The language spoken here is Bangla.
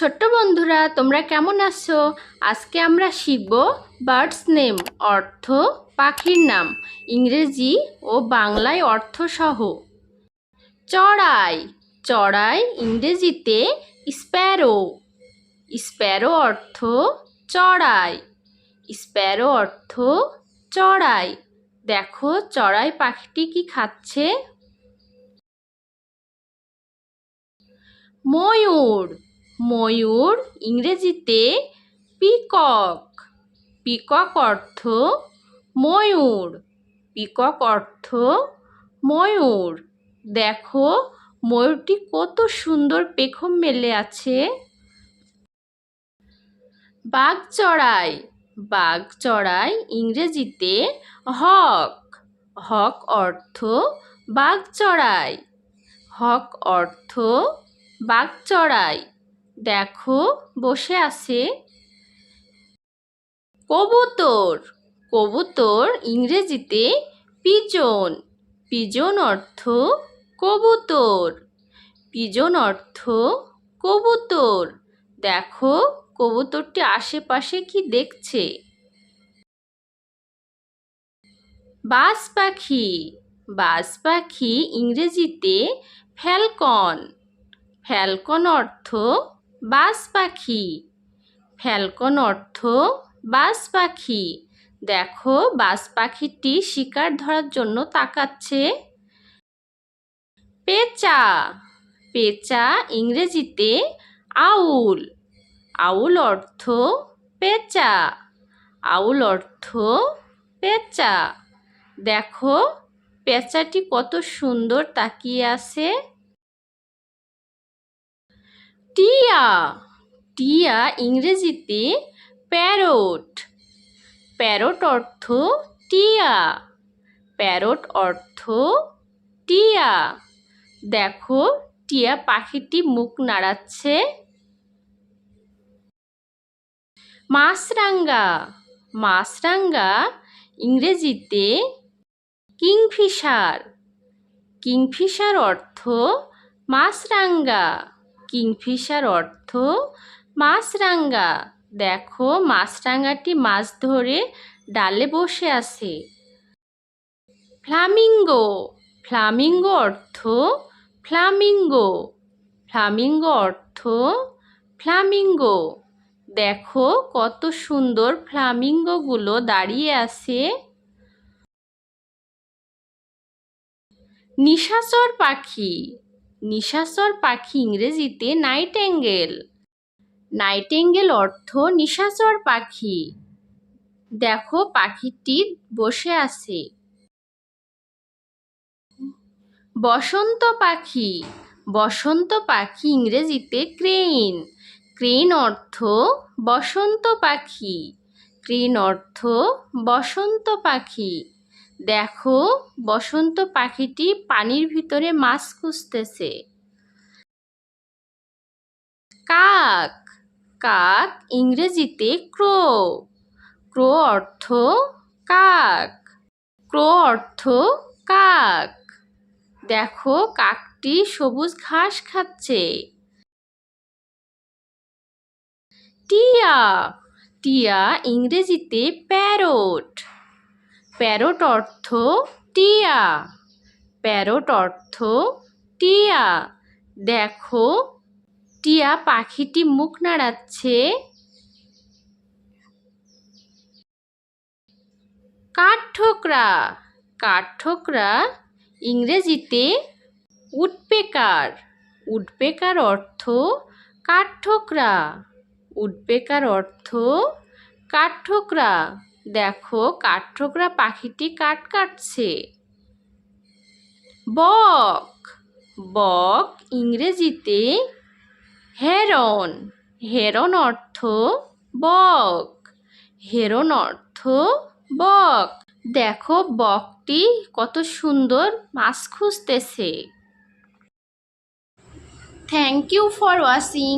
ছোট্ট বন্ধুরা, তোমরা কেমন আছো? আজকে আমরা শিখব বার্ডস নেম, অর্থ, পাখির নাম, ইংরেজি ও বাংলায় অর্থ সহ চড়াই চড়াই ইংরেজিতে স্প্যারো। স্প্যারো অর্থ চড়াই, স্প্যারো অর্থ চড়াই। দেখো, চড়াই পাখিটি কি খাচ্ছে? ময়ূর ময়ূর, ইংরেজিতে পিকক। পিকক অর্থ ময়ূর। পিকক অর্থ ময়ূর। দেখো, ময়ূরটি কত সুন্দর পেখম মেলে আছে। বাঘ চড়াই। বাঘ চড়াই ইংরেজিতে হক। হক অর্থ বাঘ চড়াই। হক অর্থ বাঘ চড়াই। দেখো, বসে আছে। কবুতর কবুতর ইংরেজিতে পিজন। পিজন অর্থ কবুতর। পিজন অর্থ কবুতর। দেখো, কবুতরটি আশেপাশে কি দেখছে? বাজ পাখি। বাজ পাখি ইংরেজিতে ফ্যালকন। ফ্যালকন অর্থ বাজ পাখি। ফ্যালকন অর্থ বাজ পাখি। দেখো বাজ পাখিটি শিকার ধরার জন্য তাকাচ্ছে। পেঁচা। পেঁচা ইংরেজিতে আউল। আউল অর্থ পেঁচা। আউল অর্থ পেঁচা। দেখো, পেঁচাটি কত সুন্দর তাকিয়ে আছে। টিয়া টিয়া ইংরেজিতে প্যারট। প্যারট অর্থ টিয়া, প্যারট অর্থ টিয়া। দেখো, টিয়া পাখিটি মুখ নাড়াচ্ছে। মাছরাঙ্গা মাছরাঙ্গা ইংরেজিতে কিংফিশার। কিংফিশার অর্থ মাছরাঙ্গা কিংফিশার অর্থ মাছরাঙ্গা দেখো মাছরাঙ্গাটি মাছ ধরে ডালে বসে আছে। ফ্লামিঙ্গো। ফ্লামিঙ্গো অর্থ ফ্লামিঙ্গো। ফ্লামিঙ্গো অর্থ ফ্লামিঙ্গো। দেখো, কত সুন্দর ফ্লামিঙ্গোগুলো দাঁড়িয়ে আছে। নিশাচর পাখি। নিশাচর পাখি ইংরেজিতে নাইটেঙ্গেল। নাইটেঙ্গেল অর্থ নিশাচর পাখি। দেখো পাখিটি বসে আছে। বসন্ত পাখি। বসন্ত পাখি ইংরেজিতে ক্রেইন। ক্রেইন অর্থ বসন্ত পাখি। ক্রেইন অর্থ বসন্ত পাখি। দেখো, বসন্ত পাখিটি পানির ভিতরে মাছ খুঁজতেছে। কাক কাক ইংরেজিতে ক্রো। ক্রো অর্থ কাক। ক্রো অর্থ কাক। দেখো, কাকটি সবুজ ঘাস খাচ্ছে। টিয়া টিয়া ইংরেজিতে প্যারট। প্যারট অর্থ টিয়া। প্যারট অর্থ টিয়া। দেখো, টিয়া পাখিটি মুখ নাড়াচ্ছে। কাঠঠোকরা। কাঠঠোকরা ইংরেজিতে উডপেকার। উডপেকার অর্থ কাঠঠোকরা। উডপেকার অর্থ কাঠঠোকরা। দেখো, কাঠঠোকরা পাখিটি কাঠ কাটছে। বক বক ইংরেজিতে হেরন। হেরন অর্থ বক। হেরন অর্থ বক। দেখো, বকটি কত সুন্দর মাছ খুঁজতেছে। Thank you for watching